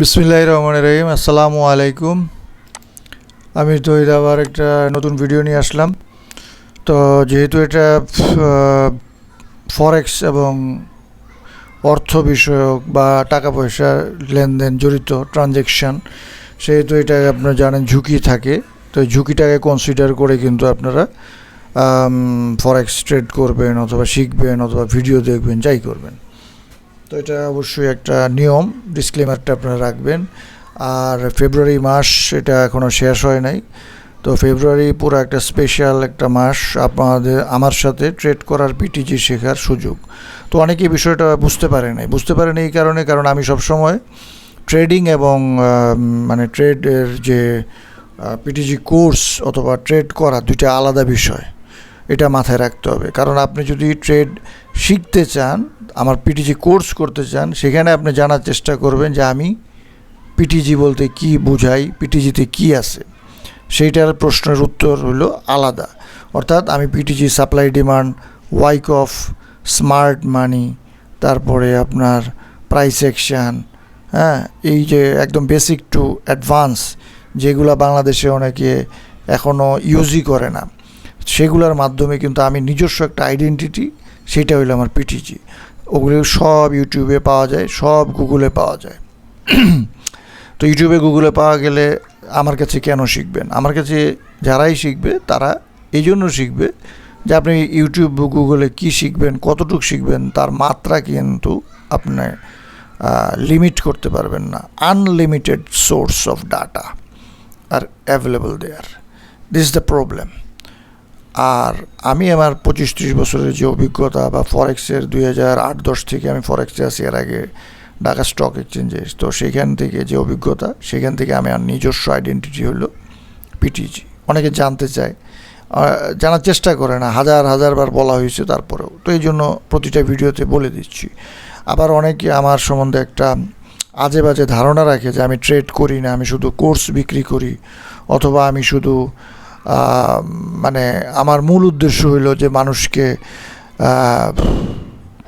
বিসমিল্লাহ রহমান রহিম। আসসালামু আলাইকুম। আমি তৈরি আবার একটা নতুন ভিডিও নিয়ে আসলাম। তো যেহেতু এটা ফরেক্স এবং অর্থ বিষয়ক বা টাকা পয়সা লেনদেন জড়িত ট্রানজেকশান সেহেতু এটা আপনারা জানেন ঝুঁকি থাকে। তো ঝুঁকিটাকে কনসিডার করে কিন্তু আপনারা ফরেক্স ট্রেড করবেন অথবা শিখবেন অথবা ভিডিও দেখবেন, যাই করবেন। তো এটা অবশ্যই একটা নিয়ম ডিসক্লেমারটা আপনারা রাখবেন। আর ফেব্রুয়ারি মাস এটা এখনও শেষ হয় নাই। তো ফেব্রুয়ারি পুরো একটা স্পেশাল একটা মাস আপনাদের, আমার সাথে ট্রেড করার পিটিজি শেখার সুযোগ। তো অনেকেই বিষয়টা বুঝতে পারে নাই। বুঝতে পারেন এই কারণে, কারণ আমি সবসময় ট্রেডিং এবং মানে ট্রেডের যে পিটিজি কোর্স অথবা ট্রেড করা দুইটা আলাদা বিষয়। এটা মাথায় রাখতে হবে। কারণ আপনি যদি ট্রেড শিখতে চান, আমার পিটিজি কোর্স করতে চান, সেখানে আপনি জানার চেষ্টা করবেন যে আমি পিটিজি বলতে কি বোঝাই পিটিজিতে কি আছে। সেইটার প্রশ্নের উত্তর হলো আলাদা। অর্থাৎ আমি PTG supply demand Wyckoff smart money তারপরে আপনার প্রাইস অ্যাকশান হ্যাঁ এই যে একদম বেসিক টু অ্যাডভান্স যেগুলো বাংলাদেশে অনেকে এখনও ইউজই করে না। সেগুলোর মাধ্যমে কিন্তু আমি নিজস্ব একটা আইডেন্টিটি সেটা হলো আমার পিটিজি ওগুলো সব ইউটিউবে পাওয়া যায়, সব গুগলে পাওয়া যায়। তো ইউটিউবে, গুগলে পাওয়া গেলে আমার কাছে কেন শিখবেন আমার কাছে যারাই শিখবে, তারা এই জন্য শিখবে যে আপনি ইউটিউব, গুগলে কি শিখবেন, কতটুকু শিখবেন, তার মাত্রা কিন্তু আপনি লিমিট করতে পারবেন না। Unlimited source of data are available there this the problem আর আমি আমার পঁচিশ ত্রিশ বছরের যে অভিজ্ঞতা বা ফরেক্সের দুই হাজার আট দশ থেকে আমি ফরেক্সে আসি এর আগে ঢাকা স্টক এক্সচেঞ্জে। তো সেখান থেকে যে অভিজ্ঞতা, সেখান থেকে আমি আমার নিজস্ব আইডেন্টিটি হলো পিটিজি অনেকে জানতে চায় জানার চেষ্টা করে না, হাজার হাজারবার বলা হয়েছে তারপরেও। তো এই জন্য প্রতিটা ভিডিওতে বলে দিচ্ছি। আবার অনেকে আমার সম্বন্ধে একটা আজে বাজে ধারণা রাখে যে আমি ট্রেড করি না, আমি শুধু কোর্স বিক্রি করি, অথবা আমি শুধু মানে আমার মূল উদ্দেশ্য হইল যে মানুষকে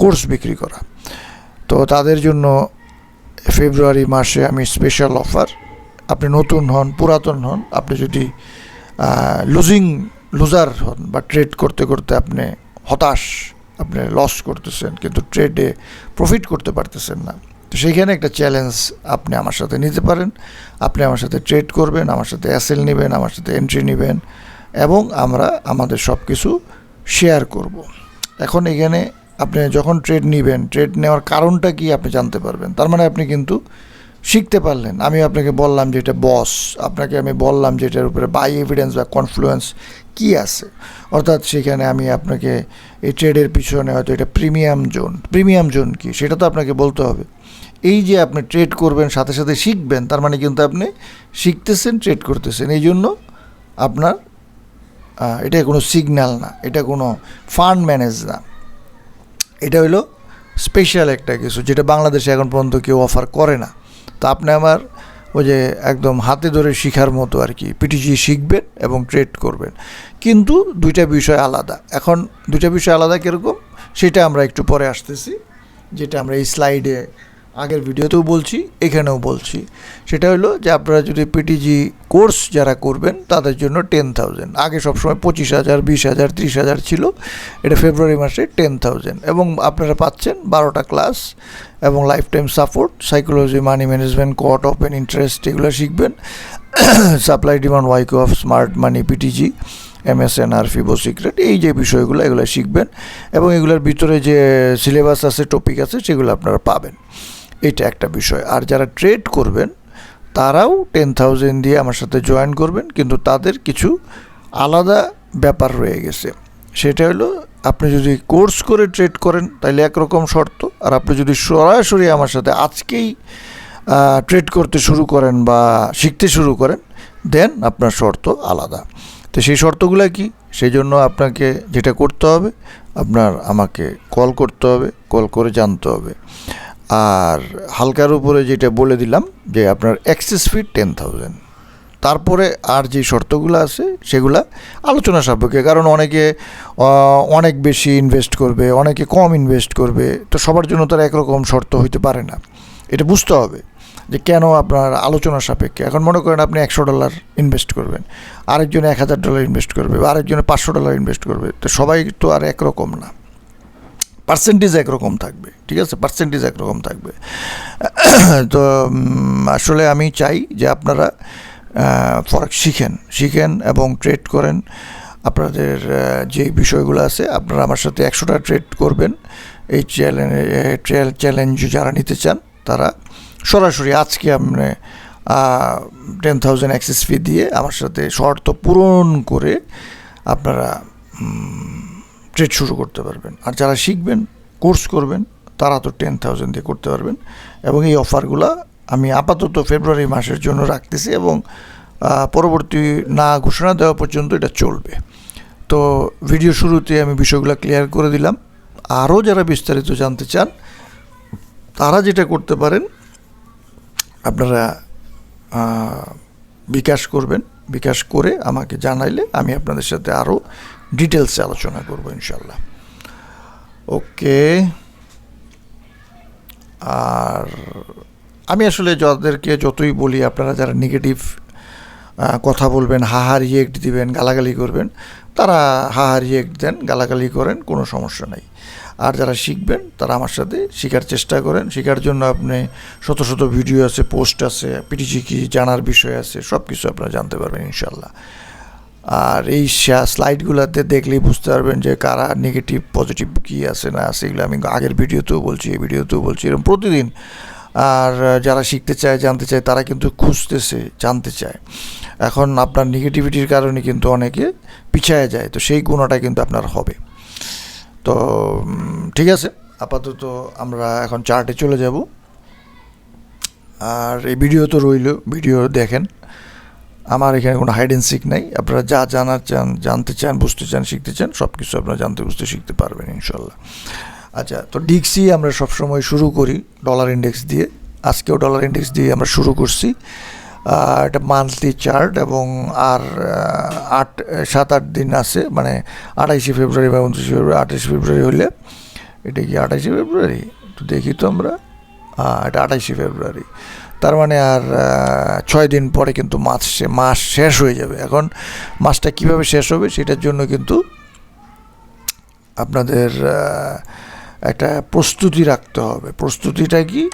কোর্স বিক্রি করা। তো তাদের জন্য ফেব্রুয়ারি মাসে আমি স্পেশাল অফার আপনি নতুন হন, পুরাতন হন, আপনি যদি লুজিং লুজার হন বা ট্রেড করতে করতে আপনি হতাশ, আপনি লস করতেছেন কিন্তু ট্রেডে প্রফিট করতে পারতেছেন না, তো সেইখানে একটা চ্যালেঞ্জ আপনি আমার সাথে নিতে পারেন। আপনি আমার সাথে ট্রেড করবেন, আমার সাথে অ্যাসেল নেবেন, আমার সাথে এন্ট্রি নেবেন এবং আমরা আমাদের সব কিছু শেয়ার করব। এখন এখানে আপনি যখন ট্রেড নেবেন ট্রেড নেওয়ার কারণটা কি আপনি জানতে পারবেন? তার মানে আপনি কিন্তু শিখতে পারলেন। আমি আপনাকে বললাম যে এটা বস আপনাকে আমি বললাম যে এটার উপরে বাই এভিডেন্স বা কনফ্লুয়েন্স কি আছে? অর্থাৎ সেখানে আমি আপনাকে এই ট্রেডের পিছনে হয়তো এটা প্রিমিয়াম জোন প্রিমিয়াম জোন কি? সেটা তো আপনাকে বলতে হবে। এই যে আপনি ট্রেড করবেন, সাথে সাথে শিখবেন, তার মানে কিন্তু আপনি শিখতেছেন ট্রেড করতেছেন। এই জন্য আপনার এটা কোনো সিগন্যাল না, এটা কোনো ফান্ড ম্যানেজ না। এটা হলো স্পেশাল একটা কিছু, যেটা বাংলাদেশে এখন পর্যন্ত কেউ অফার করে না। তো আপনি আমার ওই যে একদম হাতে ধরে শিখার মতো আর কি পিটিজি শিখবেন এবং ট্রেড করবেন। কিন্তু দুইটা বিষয় আলাদা। এখন দুইটা বিষয় আলাদা কীরকম, সেটা আমরা একটু পরে আসতেছি, যেটা আমরা এই স্লাইডে আগের ভিডিওতেও বলছি, এখানেও বলছি। সেটা হলো যে আপনারা যদি পিটিজি কোর্স যারা করবেন, তাদের জন্য টেন থাউজেন্ড আগে সবসময় পঁচিশ হাজার, বিশ হাজার, ত্রিশ হাজার ছিল। এটা ফেব্রুয়ারি মাসে টেন থাউজেন্ড এবং আপনারা পাচ্ছেন বারোটা ক্লাস এবং life time support psychology money management quart open interest এগুলো শিখবেন। Supply demand Wyckoff smart money PTG MSN আর ফিবো সিক্রেট এই যে বিষয়গুলো, এগুলো শিখবেন। এবং এগুলোর ভিতরে যে সিলেবাস আছে টপিক আছে, সেগুলো আপনারা পাবেন। এটা একটা বিষয়। আর যারা ট্রেড করবেন, তারাও টেন থাউজেন্ড দিয়ে আমার সাথে জয়েন করবেন, কিন্তু তাদের কিছু আলাদা ব্যাপার রয়ে গেছে। সেটা হলো, আপনি যদি কোর্স করে ট্রেড করেন তাহলে একরকম শর্ত। আর আপনি যদি সরাসরি আমার সাথে আজকেই ট্রেড করতে শুরু করেন বা শিখতে শুরু করেন দেন আপনার শর্ত আলাদা। তো সেই শর্তগুলো কি? সেই জন্য আপনাকে যেটা করতে হবে, আপনার আমাকে কল করতে হবে কল করে জানতে হবে। আর হালকার উপরে যেটা বলে দিলাম যে আপনার অ্যাক্সেস ফি টেন থাউজেন্ড। তারপরে আর যে শর্তগুলো আছে সেগুলা আলোচনা সাপেক্ষে, কারণ অনেকে অনেক বেশি ইনভেস্ট করবে, অনেকে কম ইনভেস্ট করবে, তো সবার জন্য তার একরকম শর্ত হইতে পারে না। এটা বুঝতে হবে যে কেন আপনার আলোচনা সাপেক্ষে। এখন মনে করেন আপনি একশো ডলার ইনভেস্ট করবেন, আরেকজনে এক হাজার ডলার ইনভেস্ট করবে, বা আরেকজনে পাঁচশো ডলার ইনভেস্ট করবে, তো সবাই তো আর একরকম না। পার্সেন্টেজ একরকম থাকবে, ঠিক আছে? পার্সেন্টেজ একরকম থাকবে। তো আসলে আমি চাই যে আপনারা ফরেক্স শিখেন শিখেন এবং ট্রেড করেন। আপনাদের যে বিষয়গুলো আছে, আপনারা আমার সাথে একশোটা ট্রেড করবেন। এই চ্যালেঞ্জ চ্যালেঞ্জ যারা নিতে চান, তারা সরাসরি আজকে আপনি টেন থাউজেন্ড অ্যাক্সেস ফি দিয়ে আমার সাথে শর্ত পূরণ করে আপনারা ট্রেড শুরু করতে পারবেন। আর যারা শিখবেন কোর্স করবেন, তারা তো টেন থাউজেন্ড দিয়ে করতে পারবেন। এবং এই অফারগুলো আমি আপাতত ফেব্রুয়ারি মাসের জন্য রাখতেছি এবং পরবর্তী না ঘোষণা দেওয়া পর্যন্ত এটা চলবে। তো ভিডিও শুরুতে আমি বিষয়গুলো ক্লিয়ার করে দিলাম। আরও যারা বিস্তারিত জানতে চান, তারা যেটা করতে পারেন, আপনারা বিকাশ করবেন। বিকাশ করে আমাকে জানাইলে আমি আপনাদের সাথে আরও ডিটেলসে আলোচনা করব ইনশাল্লাহ ওকে। আর আমি আসলে যাদেরকে যতই বলি, আপনারা যারা নেগেটিভ কথা বলবেন হাহা রিয়েক্ট দিবেন, গালাগালি করবেন, তারা হাহা রিয়েক্ট দেন, গালাগালি করেন, কোনো সমস্যা নাই। আর যারা শিখবেন, তারা আমার সাথে শেখার চেষ্টা করেন। শেখার জন্য আপনি শত শত ভিডিও আছে, পোস্ট আছে পিটিজি কি জানার বিষয় আছে সব কিছু আপনারা জানতে পারবেন ইনশাল্লাহ আর এই স্লাইডগুলোতে দেখলেই বুঝতে পারবেন যে কারা নেগেটিভ পজিটিভ কী আছে না আছে, এগুলো আমি আগের ভিডিওতেও বলছি, এই ভিডিওতেও বলছি, এরকম প্রতিদিন। আর যারা শিখতে চায়, জানতে চায়, তারা কিন্তু খুঁজতেছে, জানতে চায়। এখন আপনার নেগেটিভিটির কারণে কিন্তু অনেকে পিছায় যায়, তো সেই গুণাটা কিন্তু আপনার হবে। তো ঠিক আছে। আপাতত আমরা এখন চার্টে চলে যাব। আর এই ভিডিও তো রইল, ভিডিও দেখেন। আমার এখানে কোনো হাইড অ্যান্ড সিক নাই। আপনারা যা জানার চান, জানতে চান, বুঝতে চান, শিখতে চান সব কিছু আপনারা জানতে, বুঝতে, শিখতে পারবেন ইনশাল্লাহ আচ্ছা তো ডিক্সি আমরা সবসময় শুরু করি ডলার ইন্ডেক্স দিয়ে। আজকেও ডলার ইন্ডেক্স দিয়ে আমরা শুরু করছি। এটা মান্থলি চার্ট এবং আর আট, সাত, আট দিন আছে মানে আঠাইশে ফেব্রুয়ারি বা উনত্রিশে ফেব্রুয়ারি আঠাইশে ফেব্রুয়ারি হলে, এটা কি আঠাইশে ফেব্রুয়ারি? তো দেখি তো আমরা। হ্যাঁ এটা আঠাইশে ফেব্রুয়ারি। তার মানে আর ছয় দিন পরে কিন্তু মাস মাস শেষ হয়ে যাবে। এখন মাসটা কীভাবে শেষ হবে সেটার জন্য কিন্তু আপনাদের একটা প্রস্তুতি রাখতে হবে। প্রস্তুতিটা কি?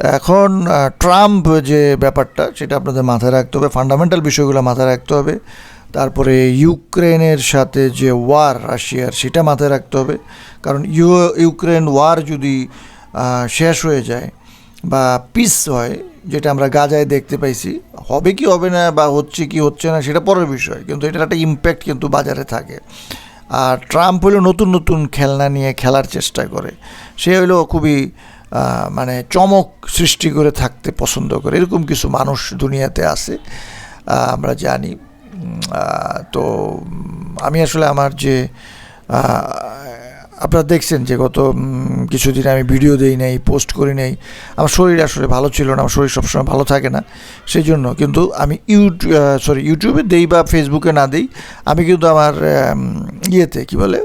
এখন ট্রাম্প যে ব্যাপারটা, সেটা আপনাদের মাথায় রাখতে হবে। ফান্ডামেন্টাল বিষয়গুলো মাথায় রাখতে হবে। তারপরে ইউক্রেনের সাথে যে ওয়ার রাশিয়ার সেটা মাথায় রাখতে হবে। কারণ ইউ ইউক্রেন ওয়ার যদি শেষ হয়ে যায় বা পিস হয়, যেটা আমরা গাজায় দেখতে পাইছি, হবে কি হবে না বা হচ্ছে কি হচ্ছে না, সেটা পরের বিষয়। কিন্তু এটার একটা ইম্প্যাক্ট কিন্তু বাজারে থাকে। আর ট্রাম্প হলো নতুন নতুন খেলনা নিয়ে খেলার চেষ্টা করে। সে হলো খুবই মানে চমক সৃষ্টি করে থাকতে পছন্দ করে। এরকম কিছু মানুষ দুনিয়াতে আছে আমরা জানি। তো আমি আসলে আমার যে আপনারা দেখছেন যে গত কিছুদিন আমি ভিডিও দেই নাই, পোস্ট করি নাই। আমার শরীর আসলে ভালো ছিল না, আমার শরীর সবসময় ভালো থাকে না সেই জন্য কিন্তু আমি ইউটিউব সরি ইউটিউবে দেই বা ফেসবুকে না দেই, আমি কিন্তু আমার ইয়েতে, কি বলে,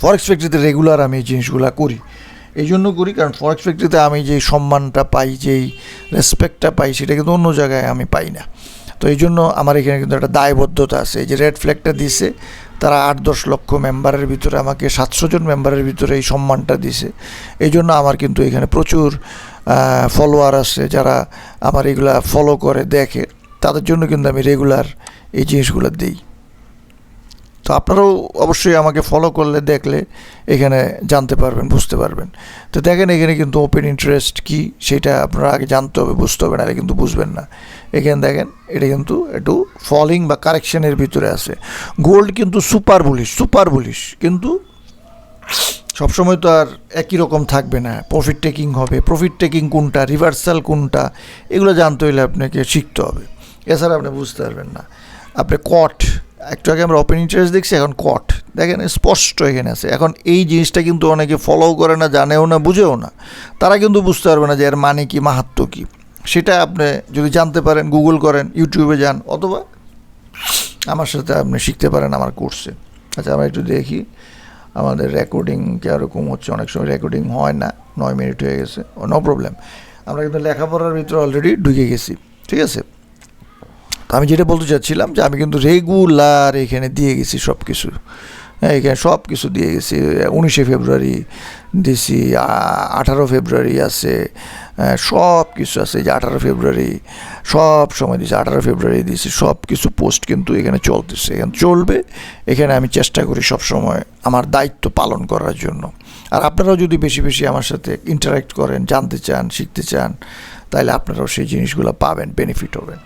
ফরেক্স ফ্যাক্টরিতে রেগুলার আমি এই জিনিসগুলো করি। এই জন্য করি, কারণ ফরেক্স ফ্যাক্টরিতে আমি যেই সম্মানটা পাই, যেই রেসপেক্টটা পাই, সেটা কিন্তু অন্য জায়গায় আমি পাই না। তো এই জন্য আমার এখানে কিন্তু একটা দায়বদ্ধতা আছে। এই যে রেড ফ্ল্যাগটা দিছে, তারা আট দশ লক্ষ মেম্বারের ভিতরে আমাকে সাতশো জন মেম্বারের ভিতরে এই সম্মানটা দিছে। এই জন্য আমার কিন্তু এখানে প্রচুর ফলোয়ার আছে যারা আমার এগুলা ফলো করে, দেখে। তাদের জন্য কিন্তু আমি রেগুলার এই জিনিসগুলো দিই। তো আপনারাও অবশ্যই আমাকে ফলো করলে, দেখলে, এখানে জানতে পারবেন, বুঝতে পারবেন। তো দেখেন এখানে কিন্তু ওপেন ইন্টারেস্ট কি, সেটা আপনারা আগে জানতে হবে, বুঝতে হবে না কিন্তু বুঝবেন না। এখানে দেখেন, এটা কিন্তু একটু ফলিং বা কারেকশনের ভিতরে আছে। গোল্ড কিন্তু সুপার বুলিশ সুপার বুলিশ কিন্তু সবসময় তো আর একই রকম থাকবে না। প্রফিট টেকিং হবে প্রফিট টেকিং কোনটা রিভার্সাল কোনটা, এগুলো জানতে হলে আপনাকে শিখতে হবে। এছাড়া আপনি বুঝতে পারবেন না। আপনি কট একটু আগে আমরা ওপেন ইন্টারেস্ট দেখছি, এখন কট দেখেন, স্পষ্ট এখানে আছে। এখন এই জিনিসটা কিন্তু অনেকে ফলো করে না, জানেও না, বুঝেও না। তারা কিন্তু বুঝতে পারবে না যে এর মানে কী মাহাত্ম কী। সেটা আপনি যদি জানতে পারেন গুগল করেন ইউটিউবে যান, অথবা আমার সাথে আপনি শিখতে পারেন আমার কোর্সে আচ্ছা আমরা একটু দেখি। আমাদের রেকর্ডিং কীরকম হচ্ছে, অনেক সময় রেকর্ডিং হয় না, নয় মিনিট হয়ে গেছে। নো প্রবলেম আমরা কিন্তু লেখাপড়ার ভিতরে অলরেডি ঢুকে গেছি। ঠিক আছে? তো আমি যেটা বলতে চাচ্ছিলাম যে আমি কিন্তু রেগুলার এখানে দিয়ে গেছি সব কিছু হ্যাঁ এখানে সব কিছু দিয়ে গেছি। উনিশে ফেব্রুয়ারি দিছি আঠারো ফেব্রুয়ারি আছে সব কিছু আছে। যে আঠারো ফেব্রুয়ারি, সব সময় দিয়েছি আঠারো ফেব্রুয়ারি দিয়েছি সব কিছু পোস্ট কিন্তু এখানে চলতেছে। এখানে চলবে, এখানে আমি চেষ্টা করি সব সময় আমার দায়িত্ব পালন করার জন্য। আর আপনারাও যদি বেশি বেশি আমার সাথে ইন্টারাক্ট করেন, জানতে চান, শিখতে চান তাহলে আপনারাও সেই জিনিসগুলো পাবেন বেনিফিট হবেন।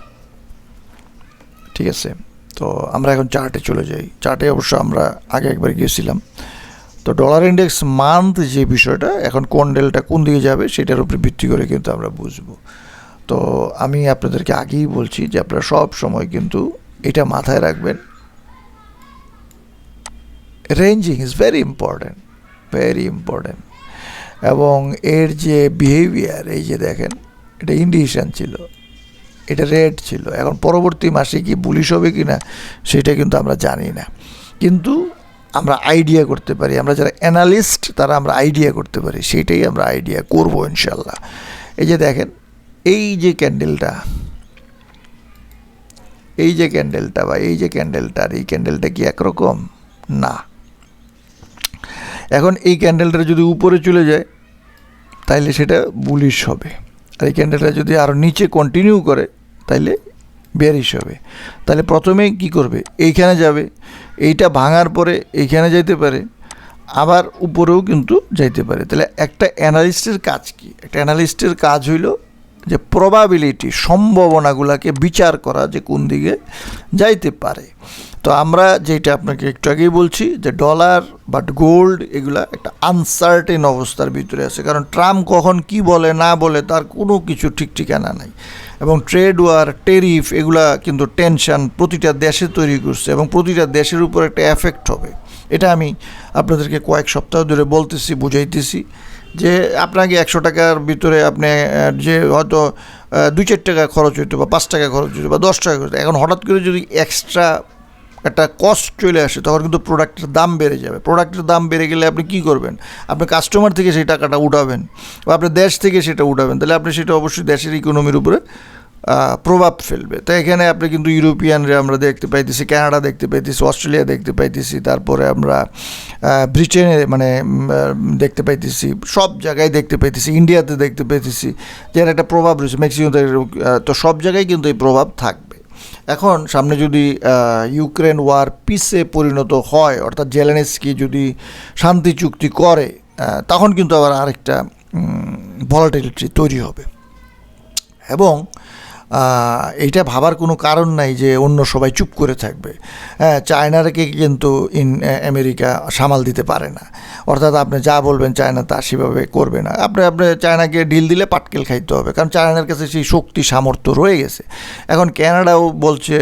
ঠিক আছে? তো আমরা এখন চার্টে চলে যাই। চার্টে অবশ্য আমরা আগে একবার গিয়েছিলাম। তো ডলার ইন্ডেক্স মান্থ যে বিষয়টা, এখন কোন ডেলটা কোন দিকে যাবে সেটার উপরে ভিত্তি করে কিন্তু আমরা বুঝব। তো আমি আপনাদেরকে আগেই বলছি যে আপনারা সব সময় কিন্তু এটা মাথায় রাখবেন। Ranging is very important very important এবং এর যে বিহেভিয়ার এই যে দেখেন, এটা ইন্ডিকেশন ছিল। এটা রেড ছিল। এখন পরবর্তী মাসে কি বুলিশ হবে কি না সেটা কিন্তু আমরা জানি না। কিন্তু আমরা আইডিয়া করতে পারি, আমরা যারা অ্যানালিস্ট তারা আমরা আইডিয়া করতে পারি। সেইটাই আমরা আইডিয়া করব ইনশাল্লাহ এই যে দেখেন, এই যে ক্যান্ডেলটা এই যে ক্যান্ডেলটা বা এই যে ক্যান্ডেলটা আর এই ক্যান্ডেলটা কি একরকম? না। এখন এই ক্যান্ডেলটা যদি উপরে চলে যায়, তাইলে সেটা বুলিশ হবে। এই ক্যান্ডেলটা যদি আরও নিচে কন্টিনিউ করে, তাইলে বেয়ারিশ হবে। তাহলে প্রথমে কি করবে? এইখানে যাবে। এইটা ভাঙার পরে এইখানে যাইতে পারে। আবার উপরেও কিন্তু যাইতে পারে। তাহলে একটা অ্যানালিস্টের কাজ কি? একটা অ্যানালিস্টের কাজ হইল যে প্রবাবিলিটি সম্ভাবনাগুলোকে বিচার করা যে কোন দিকে যাইতে পারে। তো আমরা যেটা আপনাকে একটু আগেই বলছি যে ডলার বাট গোল্ড এগুলা একটা আনসার্টেন অবস্থার ভিতরে আছে। কারণ ট্রাম্প কখন কি বলে, না বলে তার কোনো কিছু ঠিক ঠিকানা নাই। এবং ট্রেড ওয়ার টেরিফ এগুলা কিন্তু টেনশন প্রতিটা দেশে তৈরি করছে এবং প্রতিটা দেশের উপর একটা এফেক্ট হবে। এটা আমি আপনাদেরকে কয়েক সপ্তাহ ধরে বলতেছি, বুঝাইতেছি। যে আপনাকে একশো টাকার ভিতরে আপনি যে হয়তো দুই চার টাকা খরচ হইতো বা পাঁচ টাকা খরচ হইতো বা দশ টাকা খরচ এখন হঠাৎ করে যদি এক্সট্রা একটা কস্ট চলে আসে, তখন কিন্তু প্রোডাক্টের দাম বেড়ে যাবে। প্রোডাক্টের দাম বেড়ে গেলে আপনি কি করবেন? আপনি কাস্টমার থেকে সেই টাকাটা উঠাবেন বা আপনি দেশ থেকে সেটা উঠাবেন। তাহলে আপনি সেটা অবশ্যই দেশের ইকোনমির উপরে প্রভাব ফেলবে। তো এখানে আপনি কিন্তু ইউরোপিয়ানরা আমরা দেখতে পাইতেছি, কানাডা দেখতে পাইতেছি, অস্ট্রেলিয়া দেখতে পাইতেছি, তারপরে আমরা ব্রিটেনে মানে দেখতে পাইতেছি, সব জায়গায় দেখতে পাইতেছি, ইন্ডিয়াতে দেখতে পাইতেছি যে একটা প্রভাব রয়েছে মেক্সিকোতে তো সব জায়গায় কিন্তু এই প্রভাব থাকবে। এখন সামনে যদি ইউক্রেন ওয়ার পিসে পরিণত হয়, অর্থাৎ জেলেনেস্কি যদি শান্তি চুক্তি করে তখন কিন্তু আবার আরেকটা ভলাটিলিটি তৈরি হবে। এবং এইটা ভাবার কোনো কারণ নাই যে অন্য সবাই চুপ করে থাকবে। হ্যাঁ চায়নাকে কিন্তু ইন আমেরিকা সামাল দিতে পারে না। অর্থাৎ আপনি যা বলবেন চায়না তা সেভাবে করবে না। আপনি আপনি চায়নাকে ডিল দিলে পাটকেল খাইতে হবে, কারণ চায়নার কাছে সেই শক্তি, সামর্থ্য রয়ে গেছে। এখন ক্যানাডাও বলছে,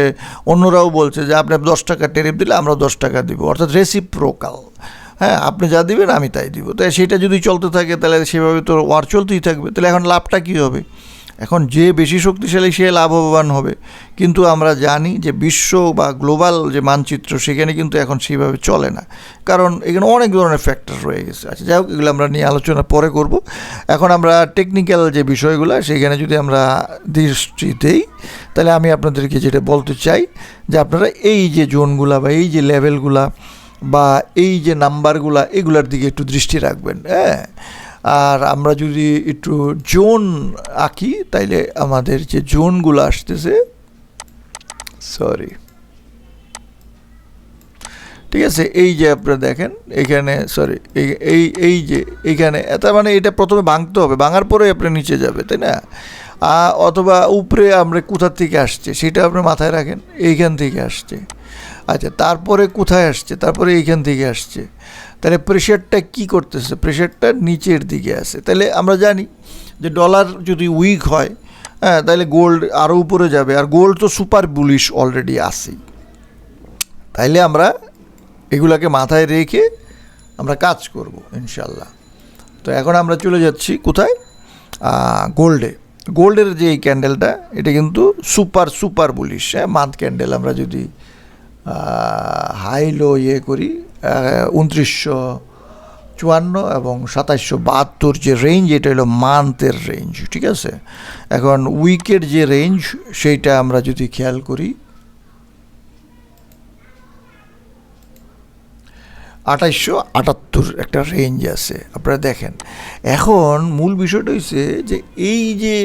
অন্যরাও বলছে যে আপনি দশ টাকা টেরিফ দিলে আমরা দশ টাকা দিব, অর্থাৎ রেসিপ্রোকাল হ্যাঁ আপনি যা দিবেন আমি তাই দিব। তাই সেটা যদি চলতে থাকে, তাহলে সেভাবে তো ওয়ার চলতেই থাকবে। তাহলে এখন লাভটা কী হবে? এখন যে বেশি শক্তিশালী সে লাভবান হবে। কিন্তু আমরা জানি যে বিশ্ব বা গ্লোবাল যে মানচিত্র সেখানে কিন্তু এখন সেইভাবে চলে না। কারণ এখানে অনেক ধরনের ফ্যাক্টর রয়ে গেছে। আচ্ছা যাই হোক, এগুলো আমরা নিয়ে আলোচনা পরে করব। এখন আমরা টেকনিক্যাল যে বিষয়গুলো, সেখানে যদি আমরা দৃষ্টি দেই, তাহলে আমি আপনাদেরকে যেটা বলতে চাই যে আপনারা এই যে জোনগুলা বা এই যে লেভেলগুলা বা এই যে নাম্বারগুলা, এগুলার দিকে একটু দৃষ্টি রাখবেন হ্যাঁ? আর আমরা যদি একটু জোন আঁকি, তাইলে আমাদের যে জোনগুলো আসতেছে সরি ঠিক আছে, এই যে আপনারা দেখেন, এখানে সরি এই এই যে এইখানে তার মানে এটা প্রথমে ভাঙতে হবে, ভাঙার পরে আপনি নিচে যাবে, তাই না? অথবা উপরে আমরা কোথার থেকে আসছে, সেটা আপনি মাথায় রাখেন, এইখান থেকে আসছে। আচ্ছা তারপরে কোথায় আসছে, তারপরে এইখান থেকে আসছে। তাহলে প্রেশারটা কি করতেছে? প্রেশারটা নিচের দিকে আছে। তাহলে আমরা জানি যে ডলার যদি উইক হয় হ্যাঁ তাহলে গোল্ড আরও উপরে যাবে। আর গোল্ড তো সুপার বুলিশ অলরেডি আছেই। তাইলে আমরা এগুলাকে মাথায় রেখে আমরা কাজ করব ইনশাল্লাহ তো এখন আমরা চলে যাচ্ছি কোথায়? গোল্ডে গোল্ডের যে এই ক্যান্ডেলটা এটা কিন্তু সুপার সুপার বুলিশ হ্যাঁ মান্থ ক্যান্ডেল আমরা যদি হাই লো ইয়ে করি উনত্রিশশো চুয়ান্ন এবং সাতাশশো বাহাত্তর যে রেঞ্জ এটা হলো মান্থের রেঞ্জ ঠিক আছে? এখন উইকের যে রেঞ্জ সেইটা আমরা যদি খেয়াল করি, আঠাইশশো আটাত্তর একটা রেঞ্জ আছে, আপনারা দেখেন। এখন মূল বিষয়টা হচ্ছে যে এই যে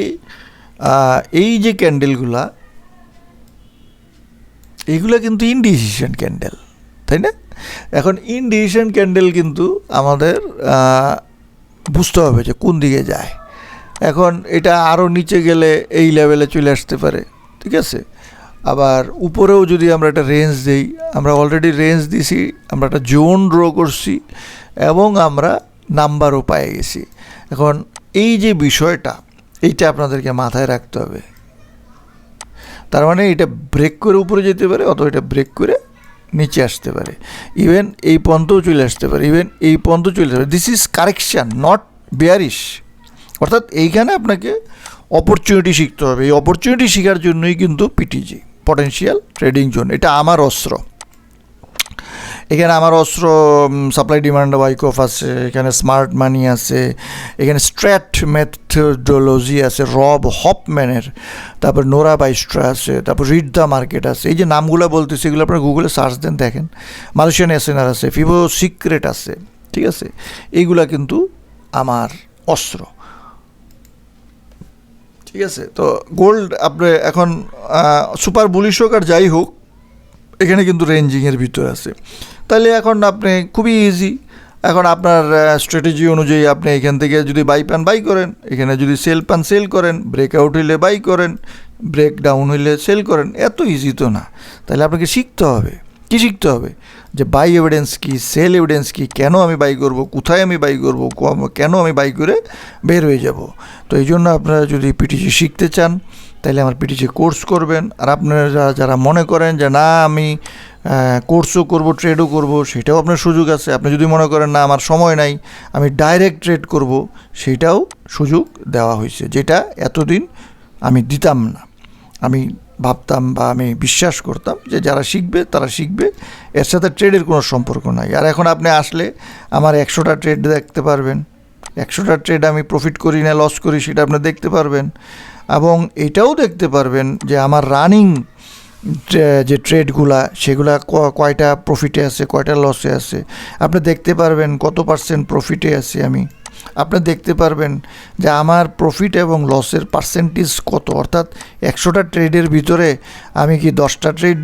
এই যে ক্যান্ডেলগুলা এইগুলা কিন্তু ইনডিসিশন ক্যান্ডেল তাই না? এখন ইনডিসিশন ক্যান্ডেল কিন্তু আমাদের বুঝতে হবে যে কোন দিকে যায়। এখন এটা আরও নিচে গেলে এই লেভেলে চলে আসতে পারে, ঠিক আছে? আবার উপরেও যদি আমরা একটা রেঞ্জ দিই, আমরা অলরেডি রেঞ্জ দিছি, আমরা একটা জোন ড্র করছি, এবং আমরা নাম্বারও পেয়ে গেছি। এখন এই যে বিষয়টা, এইটা আপনাদেরকে মাথায় রাখতে হবে। তার মানে এটা ব্রেক করে উপরে যেতে পারে অথবা এটা ব্রেক করে নিচে আসতে পারে। ইভেন এই পন্থও চলে আসতে পারে। ইভেন এই পন্থ চলে আসতে পারে। This is correction not bearish অর্থাৎ এইখানে আপনাকে অপরচুনিটি শিখতে হবে। এই অপরচুনিটি শেখার জন্যই কিন্তু পিটিজি পটেন্সিয়াল ট্রেডিং জোন এটা আমার অস্ত্র। এখানে আমার অস্ত্র সাপ্লাই ডিমান্ড ওয়াইকফ আছে, এখানে স্মার্ট মানি আছে, এখানে স্ট্র্যাট মেথডোলজি আছে রব হপম্যানের তারপর নোরা বাইস্ট্রা আছে, তারপর রিড দ্য মার্কেট আছে, এই যে নামগুলো বলতেছি, এগুলো আপনারা গুগলে সার্চ দেন, দেখেন। মালয়েশিয়ান এসেনার আছে ফিভো সিক্রেট আছে, ঠিক আছে? এইগুলা কিন্তু আমার অস্ত্র। ঠিক আছে? তো গোল্ড আপনি এখন সুপার বুলিশ হোক আর যাই হোক, এখানে কিন্তু রেঞ্জিংয়ের ভিতর আছে। তাহলে এখন আপনি খুবই ইজি এখন আপনার স্ট্র্যাটেজি অনুযায়ী আপনি এখান থেকে যদি বাই পান বাই করেন, এখানে যদি সেল পান সেল করেন ব্রেকআউট হইলে বাই করেন ব্রেক ডাউন হইলে সেল করেন, এত ইজি তো না। তাহলে আপনাকে শিখতে হবে। কী শিখতে হবে? যে বাই এভিডেন্স কি সেল এভিডেন্স কি, কেন আমি বাই করব, কোথায় আমি বাই করব কেন আমি বাই করে বের হয়ে যাব? তো এই জন্য আপনারা যদি পিটিসি শিখতে চান, তাহলে আমার পিটিসি কোর্স করবেন। আর আপনারা যারা যারা মনে করেন যে না, আমি কোর্সও করব ট্রেডও করব, সেটাও আপনার সুযোগ আছে। আপনি যদি মনে করেন না, আমার সময় নাই, আমি ডাইরেক্ট ট্রেড করব, সেটাও সুযোগ দেওয়া হয়েছে, যেটা এতদিন আমি দিতাম না। আমি ভাবতাম বা আমি বিশ্বাস করতাম যে যারা শিখবে, তারা শিখবে। এর সাথে ট্রেডের কোনো সম্পর্ক নাই। আর এখন আপনি আসলে আমার একশোটা ট্রেড দেখতে পারবেন। একশোটা ট্রেড আমি প্রফিট করি না, লস করি, সেটা আপনি দেখতে পারবেন। এবং এটাও দেখতে পারবেন যে আমার রানিং যে ট্রেডগুলা সেগুলা কয়টা প্রফিটে আছে, কয়টা লসে আছে? আপনি দেখতে পারবেন কত পার্সেন্ট প্রফিটে আছি আমি। আপনি দেখতে পারবেন যে আমার প্রফিট এবং লসের পার্সেন্টেজ কত। অর্থাৎ একশোটা ট্রেডের ভিতরে আমি কি দশটা ট্রেড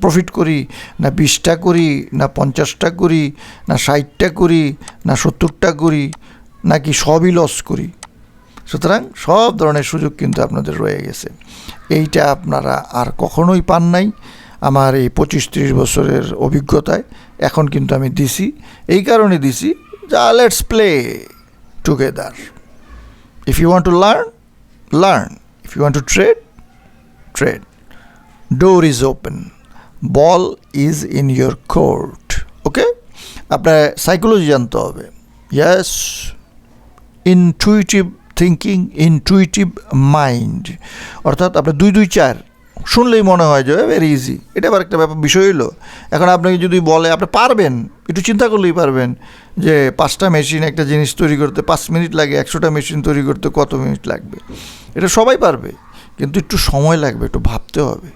প্রফিট করি, না বিশটা করি, না পঞ্চাশটা করি, না ষাটটা করি, না সত্তরটা করি, নাকি সবই লস করি? সুতরাং সব ধরনের সুযোগ কিন্তু আপনাদের রয়ে গেছে। এইটা আপনারা আর কখনোই পান নাই। আমার এই পঁচিশ ত্রিশ বছরের অভিজ্ঞতায় এখন কিন্তু আমি দিছি। এই কারণে দিছি যা let's play together. If you want to learn learn if you want to trade trade door is open ball is in your court okay আপনার সাইকোলজি জানতে হবে। Yes intuitive thinking intuitive mind অর্থাৎ আপনার দুই দুই চার, শুনলেই মনে হয় যে ভেরি ইজি এটা আবার একটা ব্যাপার, বিষয় হলো এখন আপনাকে যদি বলে, আপনি পারবেন, একটু চিন্তা করলেই পারবেন যে, পাঁচটা মেশিন একটা জিনিস তৈরি করতে পাঁচ মিনিট লাগে, একশোটা মেশিন তৈরি করতে কত মিনিট লাগবে? এটা সবাই পারবে, কিন্তু একটু সময় লাগবে, একটু ভাবতে হবে।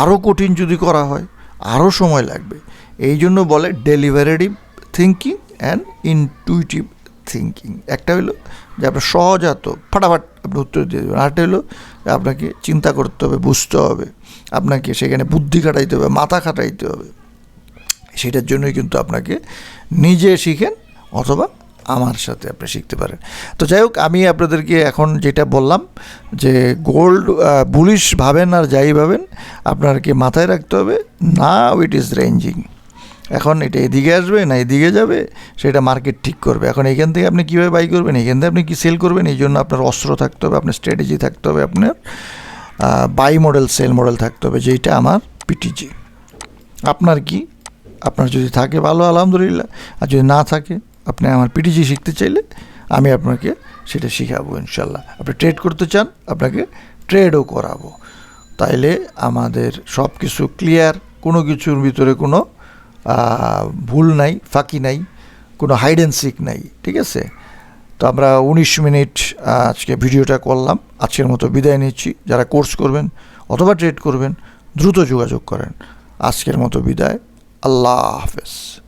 আরও কঠিন যদি করা হয় আরও সময় লাগবে। এই জন্য বলে deliberative thinking and intuitive thinking একটা হলো যে আপনার সহজাত, ফাটাফাট আপনি উত্তর দিয়ে দেবেন। আরেকটা হলো আপনাকে চিন্তা করতে হবে, বুঝতে হবে। আপনাকে সেখানে বুদ্ধি খাটাইতে হবে, মাথা খাটাইতে হবে। সেটার জন্যই কিন্তু আপনাকে নিজে শিখেন অথবা আমার সাথে আপনি শিখতে পারেন। তো যাই হোক, আমি আপনাদেরকে এখন যেটা বললাম যে গোল্ড বুলিশ ভাবেন আর যাই ভাবেন আপনারকে মাথায় রাখতে হবে না ইট ইজ রেঞ্জিং এখন এটা এদিকে আসবে না এদিকে যাবে, সেটা মার্কেট ঠিক করবে। এখন এখান থেকে আপনি কীভাবে বাই করবেন? এখান থেকে আপনি কী সেল করবেন? এই জন্য আপনার অস্ত্র থাকতে হবে, আপনার স্ট্র্যাটেজি থাকতে হবে, আপনার বাই মডেল সেল মডেল থাকতে হবে যেটা আমার পিটিজি আপনার কি? আপনার যদি থাকে ভালো, আলহামদুলিল্লাহ। আর যদি না থাকে, আপনি আমার পিটিজি শিখতে চাইলে আমি আপনাকে সেটা শেখাবো ইনশাল্লাহ। আপনি ট্রেড করতে চান, আপনাকে ট্রেডও করাবো। তাইলে আমাদের সব কিছু ক্লিয়ার কোনো কিছুর ভিতরে কোনো ভুল নাই, ফাঁকি নাই, কোনো হাইড অ্যান্ড সিক নাই, ঠিক আছে? তো আমরা উনিশ মিনিট আজকে ভিডিওটা করলাম, আজকের মতো বিদায় নিচ্ছি। যারা কোর্স করবেন অথবা ট্রেড করবেন, দ্রুত যোগাযোগ করেন। আজকের মতো বিদায়, আল্লাহ হাফেজ।